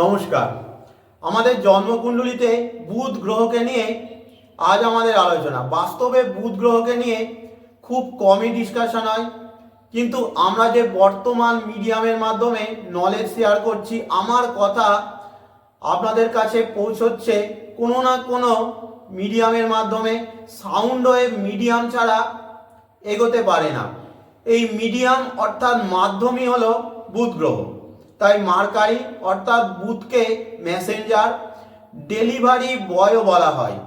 নমস্কার। আমাদের জন্মকুণ্ডলিতে বুধ গ্রহকে নিয়ে আজ আমাদের আলোচনা। বাস্তবে বুধ গ্রহকে নিয়ে খুব কমই ডিসকাশন হয়। কিন্তু আমরা যে বর্তমান মিডিয়ামের মাধ্যমে নলেজ শেয়ার করছি, আমার কথা আপনাদের কাছে পৌঁছচ্ছে কোনো না কোনো মিডিয়ামের মাধ্যমে। সাউন্ড ওয়েভ মিডিয়াম ছাড়া এগোতে পারে না। এই মিডিয়াম অর্থাৎ মাধ্যমই হলো বুধ গ্রহ। তাই মার্কারি অর্থাৎ বুথকে মেসেঞ্জার ডেলিভারি বয়ও বলা হয়।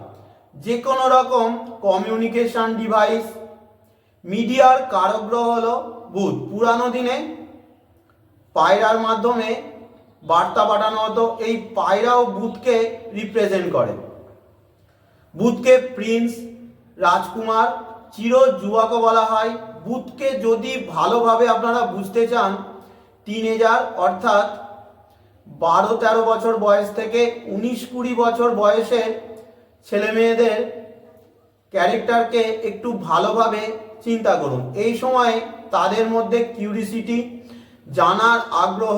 যে কোনো রকম কমিউনিকেশন ডিভাইস, মিডিয়ার কারক গ্রহ হলো বুধ পুরানো দিনে পায়রার মাধ্যমে বার্তা পাঠানো হতো, এই পায়রাও বুথকে রিপ্রেজেন্ট করে। বুথকে প্রিন্স, রাজকুমার চির বলা হয়। বুথকে যদি ভালোভাবে আপনারা বুঝতে চান টিনেজার অর্থাৎ বারো তেরো বছর বয়স থেকে উনিশ কুড়ি বছর বয়সের ছেলে মেয়েদের ক্যারেক্টারকে একটু ভালোভাবে চিন্তা করুন। এই সময়ে তাদের মধ্যে কিউরিসিটি, জানার আগ্রহ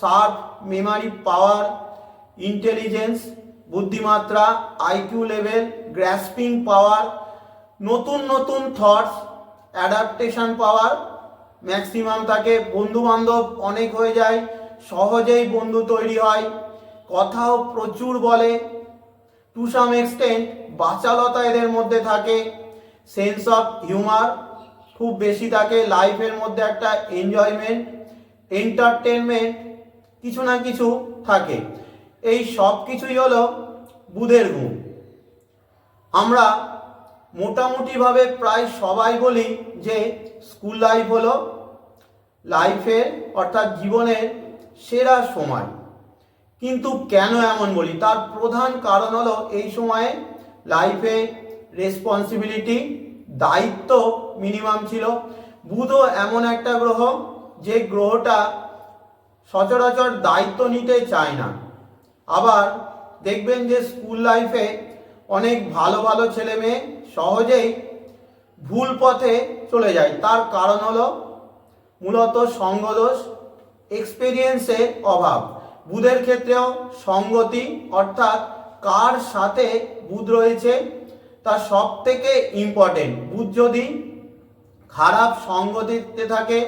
শার্প মেমারি পাওয়ার, ইন্টেলিজেন্স, বুদ্ধিমাত্রা আইকিউ লেভেল গ্র্যাসপিং পাওয়ার, নতুন নতুন থটস, অ্যাডাপ্টেশন পাওয়ার ম্যাক্সিমাম থাকে বন্ধু বান্ধব অনেক হয়ে যায়, সহজেই বন্ধু তৈরি হয়। কথাও প্রচুর বলে। টু সাম এক্সটেন্ট বাচালতা এদের মধ্যে থাকে। সেন্স অফ হিউমার খুব বেশি থাকে। লাইফের মধ্যে একটা এনজয়মেন্ট এন্টারটেনমেন্ট কিছু না কিছু থাকে। এই সব কিছুই হলো বুধের গুণ আমরা মোটামুটিভাবে প্রায় সবাই বলি যে স্কুল লাইফ হলো লাইফের অর্থাৎ জীবনের সেরা সময়। কিন্তু কেন এমন বলি? তার প্রধান কারণ হলো এই সময়ে লাইফে রেসপন্সিবিলিটি দায়িত্ব মিনিমাম ছিল। বুধও এমন একটা গ্রহ যে গ্রহটা সচরাচর দায়িত্ব নিতে চায় না। আবার দেখবেন যে স্কুল লাইফে অনেক ভালো ভালো ছেলে মেয়ে সহজেই ভুল পথে চলে যায়। তার কারণ হলো মূলত সঙ্গদোষ এক্সপেরিয়েন্সের অভাব। বুধের ক্ষেত্রেও সঙ্গতি, অর্থাৎ কার সাথে বুধ রয়েছে তা সব থেকে ইম্পর্টেন্ট বুধ যদি খারাপ সঙ্গতিতে থাকে,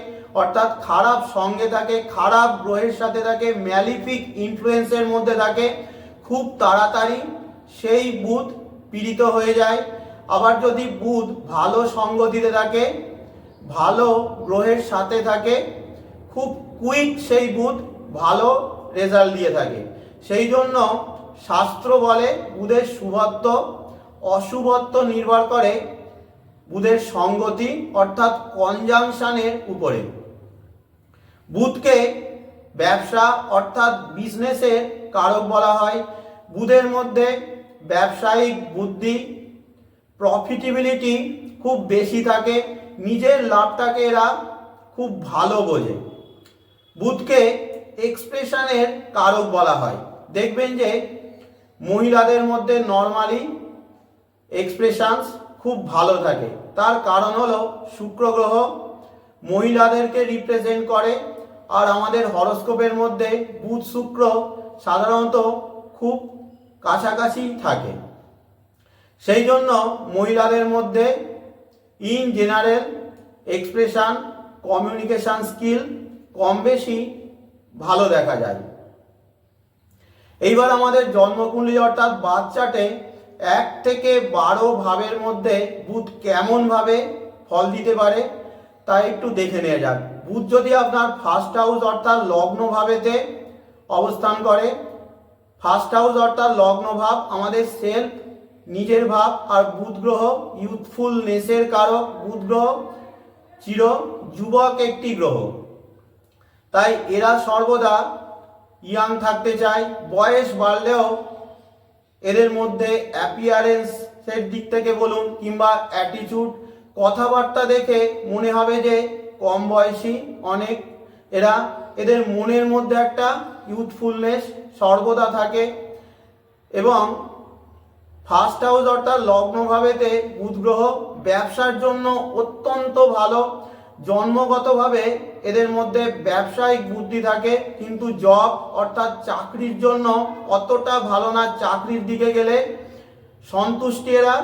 অর্থাৎ খারাপ সঙ্গে থাকে, খারাপ গ্রহের সাথে থাকে ম্যালিফিক ইনফ্লুয়েন্সের মধ্যে থাকে, খুব তাড়াতাড়ি সেই বুধ পীড়িত হয়ে যায়। আবার যদি বুধ ভালো সঙ্গ দিতে থাকে, ভালো গ্রহের সাথে থাকে, খুব কুইক সেই বুধ ভালো রেজাল্ট দিয়ে থাকে। সেই জন্য শাস্ত্র বলে বুধের শুভত্ব, অশুভত্ব নির্ভর করে বুধের সঙ্গতি, অর্থাৎ কনজাংশনের উপরে। বুধকে ব্যবসা, অর্থাৎ বিজনেসের কারক বলা হয়। বুধের মধ্যে ব্যবসায়িক বুদ্ধি প্রফিটেবিলিটি খুব বেশি থাকে, নিজের লাভটাকে এরা খুব ভালো বোঝে। বুধকে এক্সপ্রেশনের কারক বলা হয়। দেখবেন যে মহিলাদের মধ্যে নর্মালি এক্সপ্রেশনস খুব ভালো থাকে। তার কারণ হলো শুক্র গ্রহ মহিলাদেরকে রিপ্রেজেন্ট করে আর আমাদের হরস্কোপের মধ্যে বুধ শুক্র সাধারণত খুব কাছাকাছি থাকে। সেই জন্য মহিলাদের মধ্যে in general expression communication skill কম বেশি ভালো দেখা যায়। এইবার আমাদের জন্মকুণ্ডলী অর্থাৎ বাচ্চাটে এক থেকে বারো ভাবের মধ্যে বুধ কেমনভাবে ফল দিতে পারে তা একটু দেখে নেওয়া যাক। বুধ যদি আপনার ফার্স্ট হাউস অর্থাৎ লগ্নভাবেতে অবস্থান করে ফার্স্ট হাউস অর্থাৎ লগ্ন ভাব, আমাদের সেলফ নিজের ভাব আর বুধ গ্রহ ইউথফুলনেসের কারক বুধ গ্রহ চির যুবক একটি গ্রহ। তাই এরা সর্বদা ইয়াং থাকতে চায়। বয়স বাড়লেও এদের মধ্যে অ্যাপিয়ারেন্সের দিক থেকে বলুন কিংবা অ্যাটিটিউড কথাবার্তা দেখে মনে হবে যে কম বয়সী অনেক। এরা এদের মনের মধ্যে একটা ইউথফুলনেস সর্বদা থাকে এবং ফার্স্ট হাউস অর্থাৎ লগ্নভাবেতে বুধ গ্রহ ব্যবসার জন্য অত্যন্ত ভালো। জন্মগতভাবে এদের মধ্যে ব্যবসায়িক বুদ্ধি থাকে, কিন্তু জব অর্থাৎ চাকরির জন্য অতটা ভালো না চাকরির দিকে গেলে সন্তুষ্টি এরা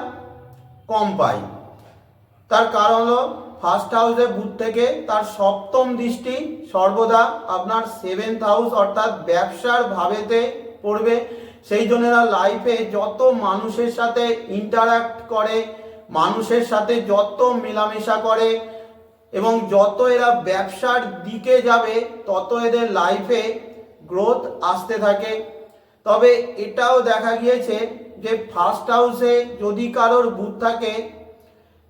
কম পায়। তার কারণ হলো ফার্স্ট হাউসে বুথ থেকে তার সপ্তম দৃষ্টি সর্বদা আপনার সেভেন্থ হাউস অর্থাৎ ব্যবসার ভাবেতে পড়বে। সেই জন্য লাইফে যত মানুষের সাথে ইন্টারাক্ট করে, মানুষের সাথে যত মেলামেশা করে, এবং যত এরা ব্যবসার দিকে যাবে, তত এদের লাইফে গ্রোথ আসতে থাকে। তবে এটাও দেখা গিয়েছে যে ফার্স্ট হাউসে যদি কারোর বুথ থাকে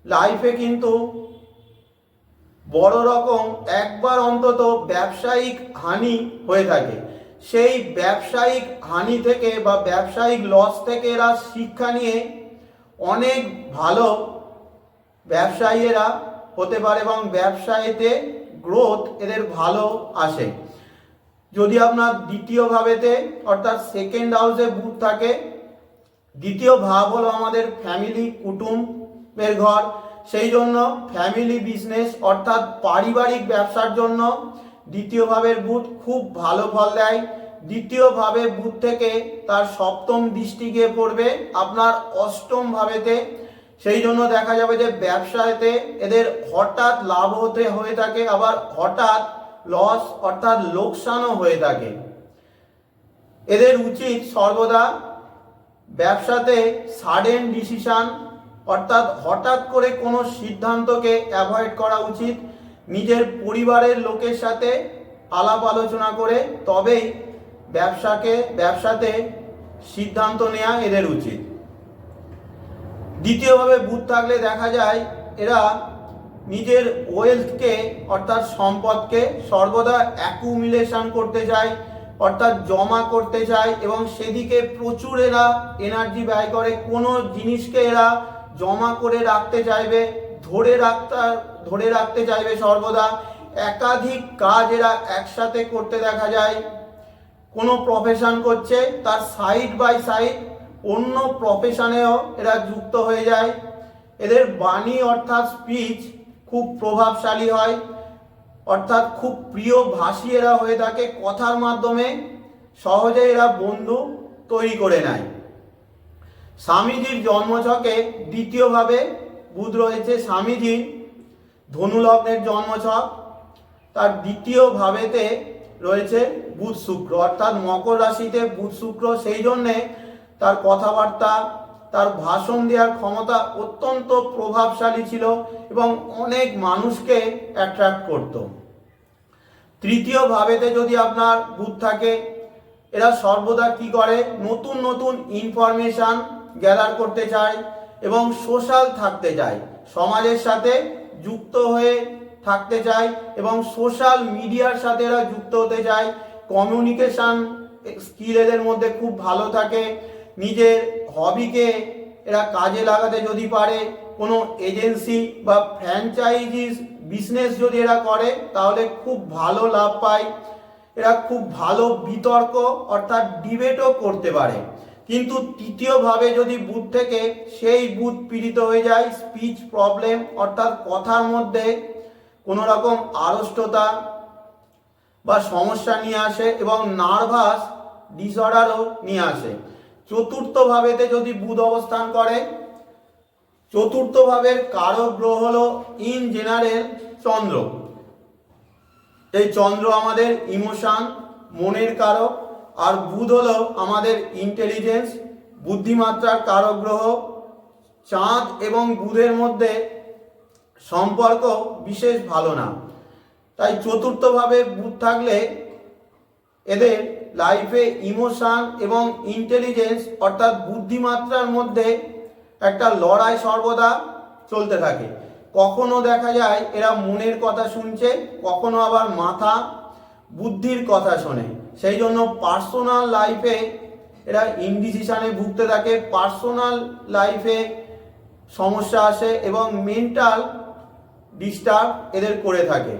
লাইফে কিন্তু বড় রকম একবার অন্তত ব্যবসায়িক হানি হয়ে থাকে। সেই ব্যবসায়িক হানি থেকে বা ব্যবসায়িক লস থেকে এরা শিক্ষা নিয়ে অনেক ভালো ব্যবসায়ীরা হতে পারে এবং ব্যবসায়ীতে গ্রোথ এদের ভালো আসে। যদি আপনার দ্বিতীয় ভাবেতে, অর্থাৎ সেকেন্ড হাউসে বুথ থাকে, দ্বিতীয় ভাব হলো আমাদের ফ্যামিলি কুটুম্বের ঘর। সেই জন্য ফ্যামিলি বিজনেস অর্থাৎ পারিবারিক ব্যবসার জন্য দ্বিতীয় ভাবের বুথ খুব ভালো ফল দেয়। দ্বিতীয় ভাবে বুথ থেকে তার সপ্তম দৃষ্টি গিয়ে পড়বে আপনার অষ্টম ভাবেতে। সেই জন্য দেখা যাবে যে ব্যবসাতে এদের হঠাৎ লাভ হতে হয়ে থাকে, আবার হঠাৎ লস অর্থাৎ লোকসানও হয়ে থাকে। এদের উচিত সর্বদা ব্যবসাতে সাডেন ডিসিশন অর্থাৎ হঠাৎ করে কোনো সিদ্ধান্তকে অ্যাভয়েড করা উচিত, নিজের পরিবারের লোকের সাথে আলাপ আলোচনা করে তবেই ব্যবসাকে, ব্যবসাতে সিদ্ধান্ত নেওয়া এদের উচিত। দ্বিতীয়ভাবে বুথ থাকলে দেখা যায় এরা নিজের ওয়েলথকে অর্থাৎ সম্পদকে সর্বদা অ্যাকুমিলেশন করতে চায়, অর্থাৎ জমা করতে চায় এবং সেদিকে প্রচুর এরা এনার্জি ব্যয় করে। কোনো জিনিসকে এরা জমা করে রাখতে চাইবে, ধরে রাখতে ধরে রাখতে চাইবে সর্বদা। একাধিক কাজ এরা একসাথে করতে দেখা যায়। কোনো প্রফেশন করছে, তার সাইড বাই সাইড অন্য প্রফেশনেও এরা যুক্ত হয়ে যায়। এদের বাণী অর্থাৎ স্পিচ খুব প্রভাবশালী হয়। অর্থাৎ খুব প্রিয় ভাষী এরা হয়ে থাকে। কথার মাধ্যমে সহজে এরা বন্ধু তৈরি করে নেয়। স্বামীজির জন্মছকে দ্বিতীয়ভাবে বুধ রয়েছে স্বামীজির ধনুলগ্নের জন্মছক। তার দ্বিতীয় ভাবেতে রয়েছে বুধ শুক্র, অর্থাৎ মকর রাশিতে বুধ শুক্র। সেই জন্যে তার কথাবার্তা, তার ভাষণ দেওয়ার ক্ষমতা অত্যন্ত প্রভাবশালী ছিল এবং অনেক মানুষকে অ্যাট্রাক্ট করত। তৃতীয় ভাবেতে যদি আপনার বুধ থাকে, এরা সর্বদা কি করে? নতুন নতুন ইনফরমেশন গ্যাদার করতে চায় এবং সোশ্যাল থাকতে চায় সমাজের সাথে যুক্ত হয়ে থাকতে চায় এবং সোশ্যাল মিডিয়ার সাথে এরা যুক্ত হতে চায় কমিউনিকেশন স্কিল এদের মধ্যে খুব ভালো থাকে। নিজের হবিকে এরা কাজে লাগাতে যদি পারে, কোনো এজেন্সি বা ফ্র্যাঞ্চাইজিস বিজনেস যদি এরা করে, তাহলে খুব ভালো লাভ পায়। এরা খুব ভালো বিতর্ক অর্থাৎ ডিবেটও করতে পারে। কিন্তু তৃতীয়ভাবে যদি বুথ থেকে সেই বুথ পীড়িত হয়ে যায় স্পিচ প্রবলেম অর্থাৎ কথার মধ্যে কোনো রকম আড়ষ্টতা বা সমস্যা নিয়ে আসে এবং নার্ভাস ডিসঅর্ডারও নিয়ে আসে। চতুর্থ ভাবেতে যদি বুধ অবস্থান করে চতুর্থ ভাবের কারক গ্রহ হলো ইন জেনারেল চন্দ্র। এই চন্দ্র আমাদের ইমোশন মনের কারক আর বুধ হলো আমাদের ইন্টেলিজেন্স বুদ্ধিমাত্রার কারক গ্রহ চাঁদ এবং বুধের মধ্যে সম্পর্ক বিশেষ ভালো না। তাই চতুর্থভাবে বুধ থাকলে এদের লাইফে ইমোশান এবং ইন্টেলিজেন্স অর্থাৎ বুদ্ধিমাত্রার মধ্যে একটা লড়াই সর্বদা চলতে থাকে। কখনো দেখা যায় এরা মনের কথা শুনছে, কখনো আবার মাথা বুদ্ধির কথা শোনে। সেই জন্য পার্সোনাল লাইফে এরা ইনডিসিশনে ভুগতে থাকে পার্সোনাল লাইফে সমস্যা আসে এবং মেন্টাল ডিস্টার্ব এদের করে থাকে।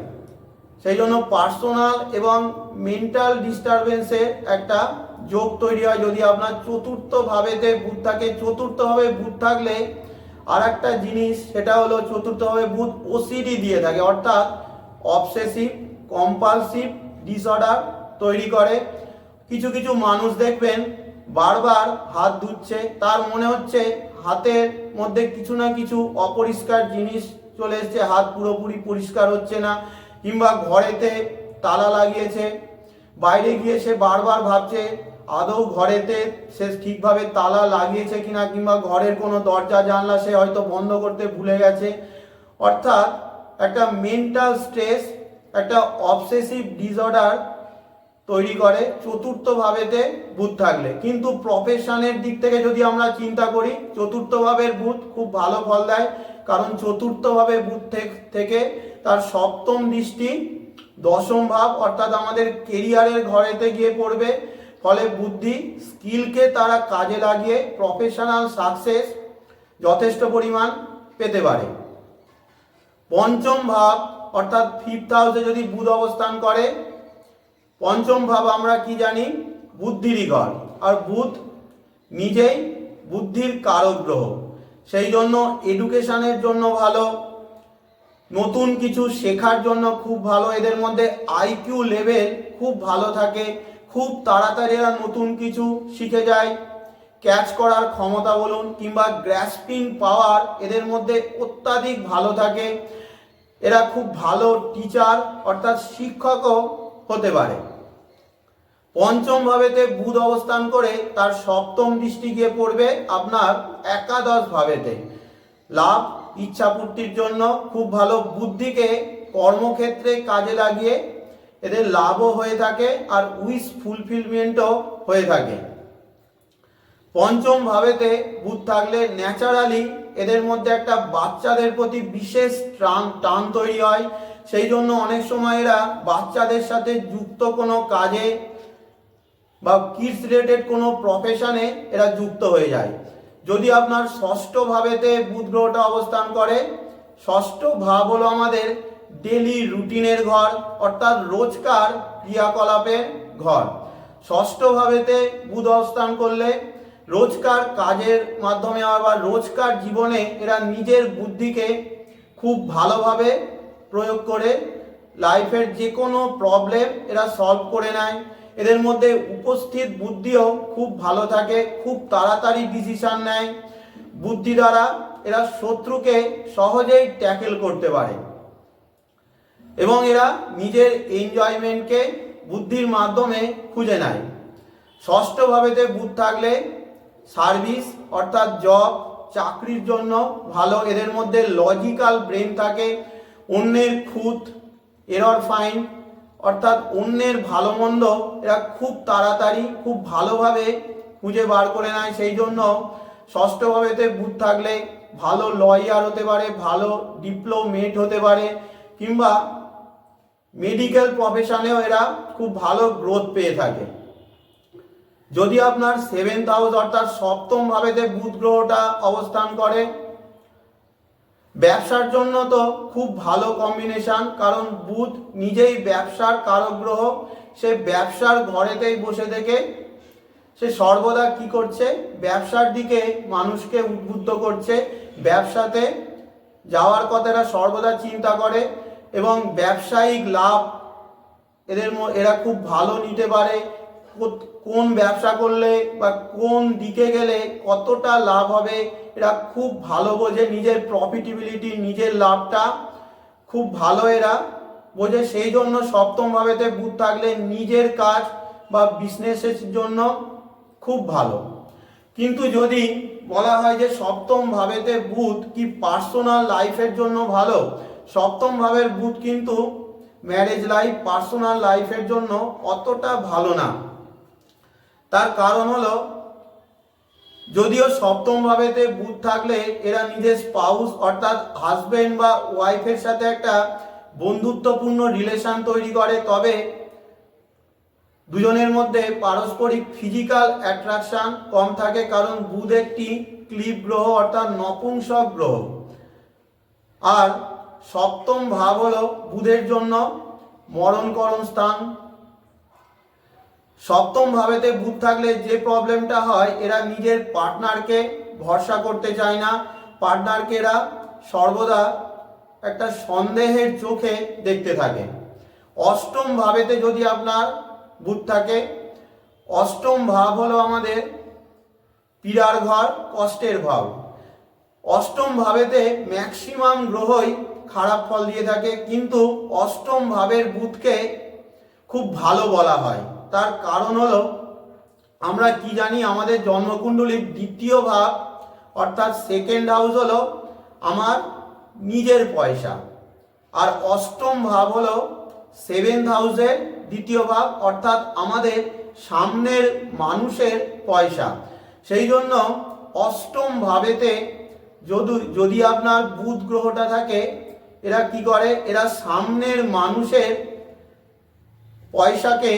সেই জন্য পার্সোনাল এবং মেন্টাল ডিস্টারবেন্সের একটা যোগ তৈরি হয়। যদি আপনার চতুর্থ ভাবেতে বুধ থাকে চতুর্থ ভাবে বুধ থাকলে আর একটা জিনিস, সেটা হলো চতুর্থভাবে বুধ ওসিডি দিয়ে থাকে। অর্থাৎ অবসেসিভ কম্পালসিভ ডিসঅর্ডার তৈরি করে। কিছু কিছু মানুষ দেখবেন বারবার হাত ধুচ্ছে। তার মনে হচ্ছে হাতের মধ্যে কিছু না কিছু অপরিষ্কার জিনিস চলে এসছে। হাত পুরোপুরি পরিষ্কার হচ্ছে না। কিংবা ঘরেতে তালা লাগিয়েছে। বাইরে গিয়ে সে বারবার ভাবছে, আদৌ ঘরেতে সে ঠিকভাবে তালা লাগিয়েছে কিনা, কিংবা ঘরের কোনো দরজা, জানলা সে হয়তো বন্ধ করতে ভুলে গেছে। অর্থাৎ একটা মেন্টাল স্ট্রেস একটা অবসেসিভ ডিসঅর্ডার তৈরি করে চতুর্থ ভাবেতে বুধ থাকলে। কিন্তু প্রফেশনের দিক থেকে যদি আমরা চিন্তা করি চতুর্থ ভাবের বুধ খুব ভালো ফল দেয়। কারণ চতুর্থ ভাবে বুধ থেকে তার সপ্তম দৃষ্টি দশম ভাব, অর্থাৎ আমাদের কেরিয়ারের ঘরেতে গিয়ে পড়বে। ফলে বুদ্ধি স্কিলকে তারা কাজে লাগিয়ে প্রফেশনাল সাকসেস যথেষ্ট পরিমাণ পেতে পারে। পঞ্চম ভাব, অর্থাৎ ফিফথ হাউসে যদি বুধ অবস্থান করে পঞ্চম ভাব আমরা কি জানি? বুদ্ধিরই ঘর আর বুধ নিজেই বুদ্ধির কারক গ্রহ সেই জন্য এডুকেশনের জন্য ভালো, নতুন কিছু শেখার জন্য খুব ভালো, এদের মধ্যে আইকিউ লেভেল খুব ভালো থাকে, খুব তাড়াতাড়ি এরা নতুন কিছু শিখে যায়। ক্যাচ করার ক্ষমতা বলুন কিংবা গ্র্যাসপিং পাওয়ার এদের মধ্যে অত্যাধিক ভালো থাকে। এরা খুব ভালো টিচার অর্থাৎ শিক্ষকও হতে পারে। পঞ্চম ভাবেতে বুধ অবস্থান করে তার সপ্তম দৃষ্টি গিয়ে পড়বে আপনার একাদশ ভাবেতে। লাভ ইচ্ছাপূর্তির জন্য খুব ভালো বুদ্ধিকে কর্মক্ষেত্রে কাজে লাগিয়ে এদের লাভও হয়ে থাকে আর উইস ফুলফিলমেন্টও হয়ে থাকে। পঞ্চম ভাবেতে বুধ থাকলে ন্যাচারালি এদের মধ্যে একটা বাচ্চাদের প্রতি বিশেষ টান টান তৈরি হয়। সেই জন্য অনেক সময় এরা বাচ্চাদের সাথে যুক্ত কোনো কাজে বা কিডস রিলেটেড কোনো প্রফেশনে এরা যুক্ত হয়ে যায়। যদি আপনার ষষ্ঠ ভাবেতে বুধ গ্রহটা অবস্থান করে, ষষ্ঠ ভাব হলো আমাদের ডেলি রুটিনের ঘর, অর্থাৎ রোজকার ক্রিয়াকলাপের ঘর। ষষ্ঠ ভাবেতে বুধ অবস্থান করলে রোজকার কাজের মাধ্যমে আবার রোজকার জীবনে এরা নিজের বুদ্ধিকে খুব ভালোভাবে প্রয়োগ করে লাইফের যে কোনো প্রবলেম এরা সলভ করে নেয়। এদের মধ্যে উপস্থিত বুদ্ধিও খুব ভালো থাকে, খুব তাড়াতাড়ি ডিসিশন নেয়। বুদ্ধি দ্বারা এরা শত্রুকে সহজেই ট্যাকেল করতে পারে। এবং এরা নিজের এনজয়মেন্টকে বুদ্ধির মাধ্যমে খুঁজে নেয়। ষষ্ঠ ভাবেতে বুধ থাকলে সার্ভিস অর্থাৎ জব চাকরির জন্য ভালো এদের মধ্যে লজিক্যাল ব্রেন থাকে। অন্যের খুঁত এরর ফাইন অর্থাৎ অন্যের ভালো মন্দ, এরা খুব তাড়াতাড়ি, খুব ভালোভাবে খুঁজে বার করে নেয়। সেই জন্য ষষ্ঠ ভাবেতে বুধ থাকলে ভালো লয়ার হতে পারে, ভালো ডিপ্লোমেট হতে পারে, কিংবা মেডিকেল প্রফেশনেও এরা খুব ভালো গ্রোথ পেয়ে থাকে। যদি আপনার সেভেন্থ হাউস অর্থাৎ সপ্তম ভাবেতে বুধ গ্রহটা অবস্থান করে ব্যবসার জন্য তো খুব ভালো কম্বিনেশন কারণ বুধ নিজেই ব্যবসার কারক গ্রহ সে ব্যবসার ঘরেতেই বসে থেকে সে সর্বদা কি করছে? ব্যবসার দিকে মানুষকে উদ্বুদ্ধ করছে। ব্যবসাতে যাওয়ার কথা এরা সর্বদা চিন্তা করে এবং ব্যবসায়িক লাভ এদের এরা খুব ভালো নিতে পারে। কোন ব্যবসা করলে বা কোন দিকে গেলে কতটা লাভ হবে, এরা খুব ভালো বোঝে নিজের প্রফিটেবিলিটি নিজের লাভটা। খুব ভালো এরা বোঝে, সেই জন্য সপ্তম ভাবেতে বুধ থাকলে নিজের কাজ বা বিজনেসের জন্য খুব ভালো। কিন্তু যদি বলা হয় যে সপ্তম ভাবেতে বুধ কি পার্সোনাল লাইফের জন্য ভালো? সপ্তম ভাবের বুধ কিন্তু ম্যারেজ লাইফ পার্সোনাল লাইফের জন্য অতটা ভালো না। তার কারণ হলো, যদিও সপ্তম ভাবেতে বুধ থাকলে এরা নিজের স্পাউস অর্থাৎ হাজবেন্ড বা ওয়াইফের সাথে একটা বন্ধুত্বপূর্ণ রিলেশন তৈরি করে, তবে দুজনের মধ্যে পারস্পরিক ফিজিক্যাল অ্যাট্রাকশন কম থাকে কারণ বুধ একটি ক্লিপ গ্রহ অর্থাৎ নপুংসক গ্রহ। আর সপ্তম ভাব হলো, বুধের জন্য মরণকরণ স্থান সপ্তম ভাবেতে বুধ থাকলে যে প্রবলেমটা হয়, এরা নিজের পার্টনারকে ভরসা করতে চায় না। পার্টনারকে এরা সর্বদা একটা সন্দেহের চোখে দেখতে থাকে। অষ্টম ভাবেতে যদি আপনার বুধ থাকে, অষ্টম ভাব হলো আমাদের পীড়ার ঘর, কষ্টের ভাব। অষ্টম ভাবেতে ম্যাক্সিমাম গ্রহই খারাপ ফল দিয়ে থাকে, কিন্তু অষ্টম ভাবের বুধকে খুব ভালো বলা হয়। তার কারণ হলো, আমরা কি জানি, আমাদের জন্মকুণ্ডলীর দ্বিতীয় ভাব অর্থাৎ সেকেন্ড হাউস হলো আমার নিজের পয়সা। আর অষ্টম ভাব হলো সেভেন্থ হাউসের দ্বিতীয় ভাব অর্থাৎ আমাদের সামনের মানুষের পয়সা। সেই জন্য অষ্টম ভাবেতে যদি যদি আপনার বুধ গ্রহটা থাকে, এরা কি করে? এরা সামনের মানুষের পয়সাকে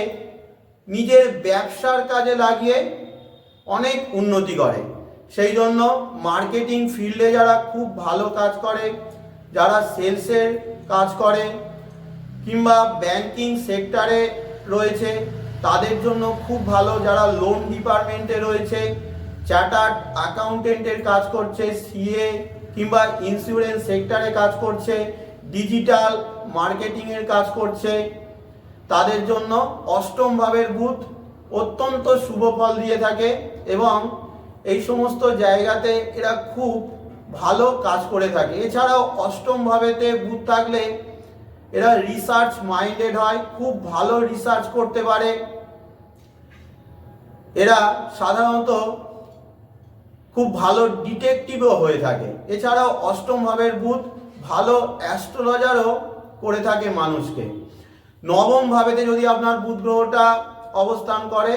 নিজের ব্যবসার কাজে লাগিয়ে অনেক উন্নতি করে। সেই জন্য মার্কেটিং ফিল্ডে যারা খুব ভালো কাজ করে, যারা সেলসের কাজ করে কিংবা ব্যাংকিং সেক্টরে রয়েছে, তাদের জন্য খুব ভালো। যারা লোন ডিপার্টমেন্টে রয়েছে চার্টার্ড অ্যাকাউন্টেন্টের কাজ করছে সিএ কিংবা ইন্স্যুরেন্স সেক্টরে কাজ করছে ডিজিটাল মার্কেটিংয়ের কাজ করছে তাদের জন্য অষ্টম ভাবের বুধ অত্যন্ত শুভ ফল দিয়ে থাকে এবং এই সমস্ত জায়গাতে এরা খুব ভালো কাজ করে থাকে। এছাড়াও অষ্টম ভাবেতে বুধ থাকলে এরা রিসার্চ মাইন্ডেড হয়, খুব ভালো রিসার্চ করতে পারে। এরা সাধারণত খুব ভালো ডিটেকটিভও হয়ে থাকে। এছাড়াও অষ্টম ভাবের বুধ ভালো অ্যাস্ট্রোলজারও করে থাকে মানুষকে। নবম ভাবেতে যদি আপনার বুধ গ্রহটা অবস্থান করে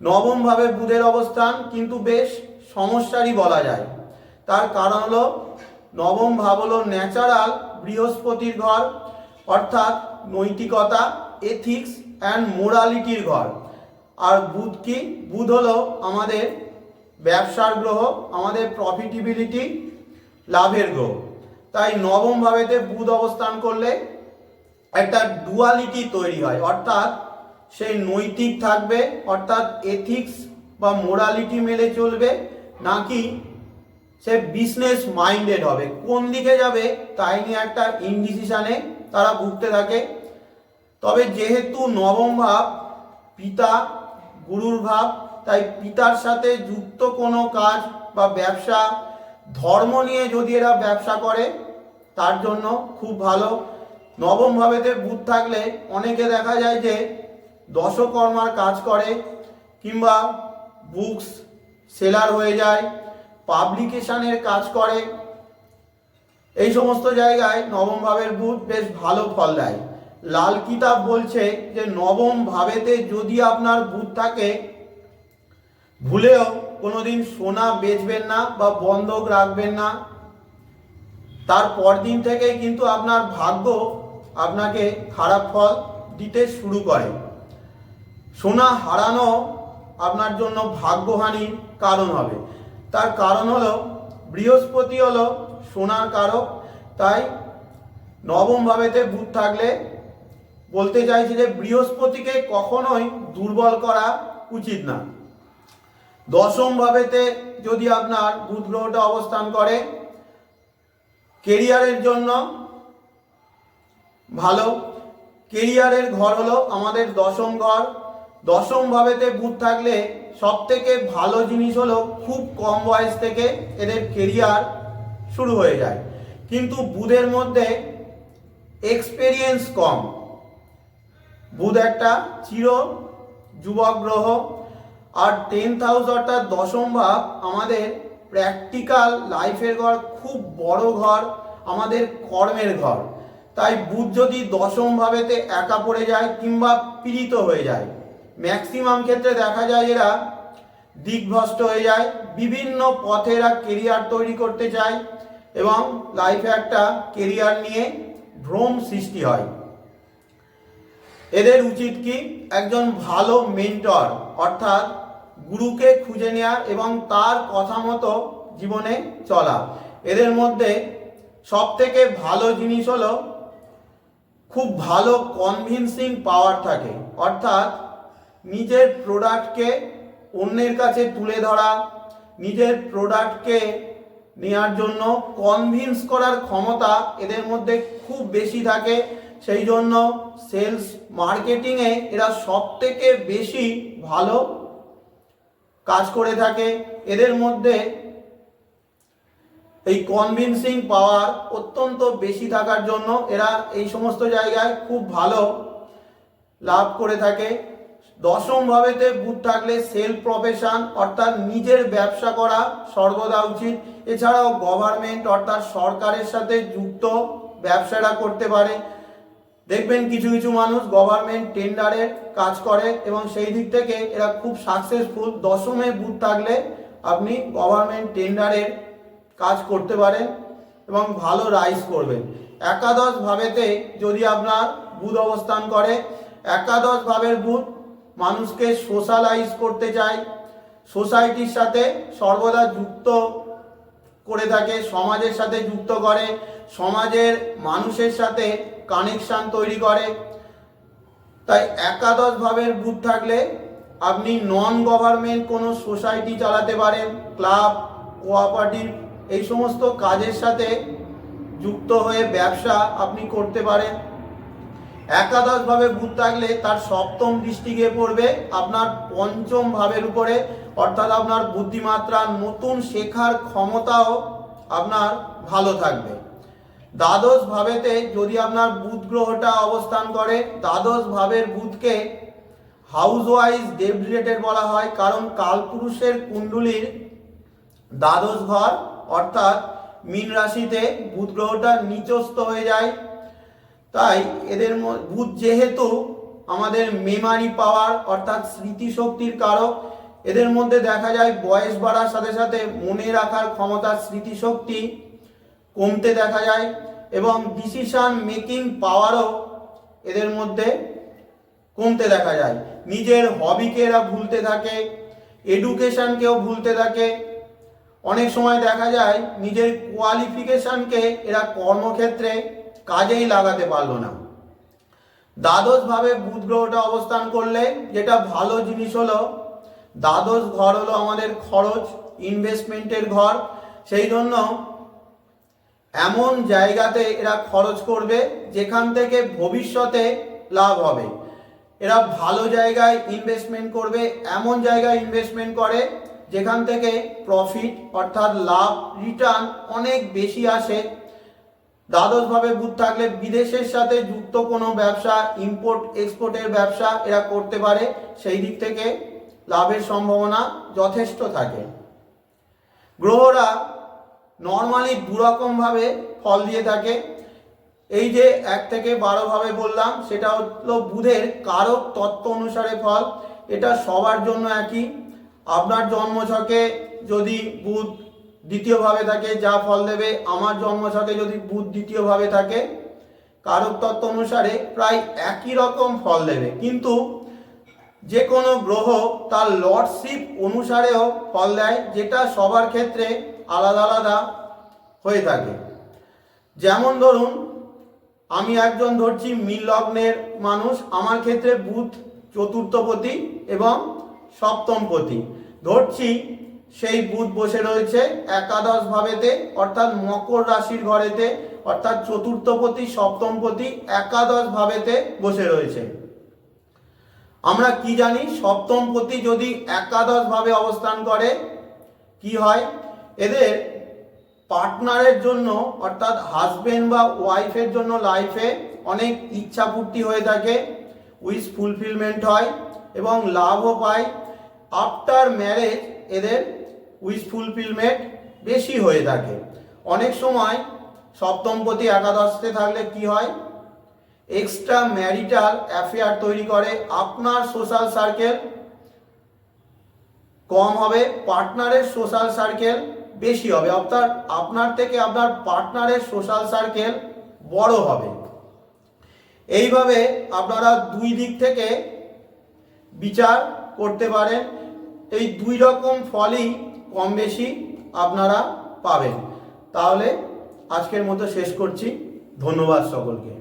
নবম ভাবে বুধের অবস্থান কিন্তু বেশ সমস্যারই বলা যায়। তার কারণ হলো নবম ভাব হলো ন্যাচারাল বৃহস্পতির ঘর, অর্থাৎ নৈতিকতা এথিক্স অ্যান্ড মোরালিটির ঘর। আর বুধ কি? বুধ হলো আমাদের ব্যবসার গ্রহ, আমাদের প্রফিটেবিলিটি লাভের গ্রহ। তাই নবম ভাবেতে বুধ অবস্থান করলে একটা ডুয়ালিটি তৈরি হয়। অর্থাৎ সেই নৈতিক থাকবে, অর্থাৎ এথিক্স বা মোরালিটি মেলে চলবে, নাকি সে বিজনেস মাইন্ডেড হবে। কোন দিকে যাবে, তাই নিয়ে একটা ইনডিসিশনে তারা ভুগতে থাকে। তবে যেহেতু নবম ভাব, পিতা, গুরুর ভাব, তাই পিতার সাথে যুক্ত কোনো কাজ বা ব্যবসা, ধর্ম নিয়ে যদি এরা ব্যবসা করে, তার জন্য খুব ভালো। নবম ভাবেতে বুধ থাকলে অনেকে দেখা যায় যে দশকর্মার কাজ করে কিংবা বুকস সেলার হয়ে যায়, পাবলিকেশনের কাজ করে। এই সমস্ত জায়গায় নবম ভাবের বুধ বেশ ভালো ফল দেয়। লাল কিতাব বলছে যে নবম ভাবেতে যদি আপনার বুধ থাকে, ভুলেও কোনোদিন সোনা বেচবেন না বা বন্ধক রাখবেন না। তার পরদিন থেকেই কিন্তু আপনার ভাগ্য আপনাকে খারাপ ফল দিতে শুরু করে। সোনা হারানো আপনার জন্য ভাগ্যহানির কারণ হবে। তার কারণ হলো, বৃহস্পতি হলো সোনার কারক, তাই নবম ভাবেতে বুধ থাকলে বলতে চাইছি যে বৃহস্পতিকে কখনোই দুর্বল করা উচিত না। দশম ভাবেতে যদি আপনার বুধ গ্রহটা অবস্থান করে কেরিয়ারের জন্য ভালো। কেরিয়ারের ঘর হলো আমাদের দশম ঘর। দশম ভাবেতে বুধ থাকলে সব থেকে ভালো জিনিস হলো খুব কম বয়স থেকে এদের কেরিয়ার শুরু হয়ে যায়। কিন্তু বুধের মধ্যে এক্সপেরিয়েন্স কম। বুধ একটা চির যুবক গ্রহ আর টেন্থ হাউস অর্থাৎ দশম ভাব আমাদের প্র্যাকটিক্যাল লাইফের ঘর, খুব বড় ঘর, আমাদের কর্মের ঘর। তাই বুধ যদি দশম ভাবেতে একা পড়ে যায় কিংবা পীড়িত হয়ে যায় ম্যাক্সিমাম ক্ষেত্রে দেখা যায় এরা দিকভ্রষ্ট হয়ে যায়, বিভিন্ন পথে এরা কেরিয়ার তৈরি করতে চায় এবং লাইফে একটা কেরিয়ার নিয়ে ভ্রম সৃষ্টি হয়। এদের উচিত কি একজন ভালো মেন্টর অর্থাৎ গুরুকে খুঁজে নেওয়া এবং তার কথা মতো জীবনে চলা। এদের মধ্যে সব থেকে ভালো জিনিস হলো খুব ভালো কনভিনসিং পাওয়ার থাকে। অর্থাৎ নিজের প্রোডাক্টকে অন্যের কাছে তুলে ধরা, নিজের প্রোডাক্টকে নেওয়ার জন্য কনভিন্স করার ক্ষমতা এদের মধ্যে খুব বেশি থাকে। সেই জন্য সেলস মার্কেটিংয়ে এরা সব থেকে বেশি ভালো কাজ করে থাকে। এদের মধ্যে এই কনভিনসিং পাওয়ার অত্যন্ত বেশি থাকার জন্য এরা এই সমস্ত জায়গায় খুব ভালো লাভ করে থাকে। দশম ভাবেতে বুধ থাকলে সেলফ প্রফেশন অর্থাৎ নিজের ব্যবসা করা সর্বদা উচিত। এছাড়াও গভর্নমেন্ট অর্থাৎ সরকারের সাথে যুক্ত ব্যবসাটা করতে পারে। দেখবেন কিছু কিছু মানুষ গভর্নমেন্ট টেন্ডারের কাজ করে এবং সেই দিক থেকে এরা খুব সাকসেসফুল দশমে বুথ থাকলে আপনি গভর্নমেন্ট টেন্ডারের কাজ করতে পারেন এবং ভালো রাইজ করবেন। একাদশ ভাবেতে যদি আপনার বুধ অবস্থান করে, একাদশ ভাবের বুধ মানুষকে সোশ্যালাইজ করতে চায় সোসাইটির সাথে সর্বদা যুক্ত করে থাকে, সমাজের সাথে যুক্ত করে, সমাজের মানুষের সাথে কানেকশন তৈরি করে। তাই একাদশ ভাবের বুথ থাকলে আপনি নন গভর্নমেন্ট কোনো সোসাইটি চালাতে পারেন ক্লাব কোঅপারেটিভ এই সমস্ত কাজের সাথে যুক্ত হয়ে ব্যবসা আপনি করতে পারেন। একাদশ ভাবে বুধ থাকলে তার সপ্তম দৃষ্টি গিয়ে পড়বে আপনার পঞ্চম ভাবের উপরে, অর্থাৎ আপনার বুদ্ধিমাত্রা, নতুন শেখার ক্ষমতাও আপনার ভালো থাকবে। দ্বাদশ ভাবেতে যদি আপনার বুধ গ্রহটা অবস্থান করে, দ্বাদশ ভাবের বুধকে হাউস ওয়াইজ ডেভ রিলেটেড বলা হয়, কারণ কালপুরুষের কুণ্ডলীর দ্বাদশ ঘর অর্থাৎ মীন রাশিতে বুধ গ্রহটা নিচস্থ হয়ে যায়। তাই এদের বুধ যেহেতু আমাদের মেমারি পাওয়ার অর্থাৎ স্মৃতিশক্তির কারক, এদের মধ্যে দেখা যায় বয়স বাড়ার সাথে সাথে মনে রাখার ক্ষমতা স্মৃতিশক্তি কমতে দেখা যায় এবং ডিসিশন মেকিং পাওয়ারও এদের মধ্যে কমতে দেখা যায়। নিজের হবিকে এরা ভুলতে থাকে এডুকেশনকেও ভুলতে থাকে অনেক সময় দেখা যায় নিজের কোয়ালিফিকেশনকে এরা কর্মক্ষেত্রে কাজেই লাগাতে পারল না। দ্বাদশ ভাবে বুধ গ্রহটা অবস্থান করলে যেটা ভালো জিনিস হলো, দ্বাদশ ঘর হলো আমাদের খরচ ইনভেস্টমেন্টের ঘর। সেই জন্য এমন জায়গাতে এরা খরচ করবে যেখান থেকে ভবিষ্যতে লাভ হবে। এরা ভালো জায়গায় ইনভেস্টমেন্ট করবে, এমন জায়গায় ইনভেস্টমেন্ট করে যেখান থেকে প্রফিট অর্থাৎ লাভ রিটার্ন অনেক বেশি আসে। দ্বাদশভাবে বুধ থাকলে বিদেশের সাথে যুক্ত কোনো ব্যবসা ইম্পোর্ট এক্সপোর্টের ব্যবসা এরা করতে পারে। সেই দিক থেকে লাভের সম্ভাবনা যথেষ্ট থাকে। গ্রহরা নর্মালি দুরকমভাবে ফল দিয়ে থাকে। এই যে এক থেকে বারো ভাবে বললাম, সেটা হলো বুধের কারক তত্ত্ব অনুসারে ফল। এটা সবার জন্য একই। আপনার জন্মছকে যদি বুধ দ্বিতীয়ভাবে থাকে, যা ফল দেবে, আমার জন্মছকে যদি বুধ দ্বিতীয়ভাবে থাকে, কারক তত্ত্ব অনুসারে প্রায় একই রকম ফল দেবে। কিন্তু যে কোনো গ্রহ তার লর্ডশিপ অনুসারেও ফল দেয়, যেটা সবার ক্ষেত্রে আলাদা আলাদা হয়ে থাকে। যেমন ধরুন, আমি একজন ধরছি মিল লগ্নের মানুষ, আমার ক্ষেত্রে বুধ চতুর্থপতি এবং সপ্তমপতি। ধরছি, সেই বুধ বসে রয়েছে একাদশ ভাবেতে, অর্থাৎ মকর রাশির ঘরেতে, অর্থাৎ চতুর্থপতি, সপ্তমপতি একাদশ ভাবেতে বসে রয়েছে। আমরা কি জানি সপ্তম পতি যদি একাদশ ভাবে অবস্থান করে, কি হয়? এদের পার্টনারের জন্য, অর্থাৎ হাজবেন্ড বা ওয়াইফের জন্য লাইফে অনেক ইচ্ছা পূর্তি হয়ে থাকে উইস ফুলফিলমেন্ট হয় এবং লাভও পায়। আফটার ম্যারেজ এদের উইস ফুলফিলমেন্ট বেশি হয়ে থাকে। অনেক সময় সপ্তমপতি একাদশে থাকলে কি হয়? এক্সট্রা ম্যারিটাল অ্যাফেয়ার তৈরি করে। আপনার সোশ্যাল সার্কেল কম হবে পার্টনারের সোশ্যাল সার্কেল বেশি হবে। অর্থাৎ আপনার থেকে আপনার পার্টনারের সোশ্যাল সার্কেল বড় হবে। এইভাবে আপনারা দুই দিক থেকে বিচার করতে পারেন। এই দুই রকম ফলই কম বেশি আপনারা পাবেন। তাহলে আজকের মতো শেষ করছি। ধন্যবাদ সকলকে।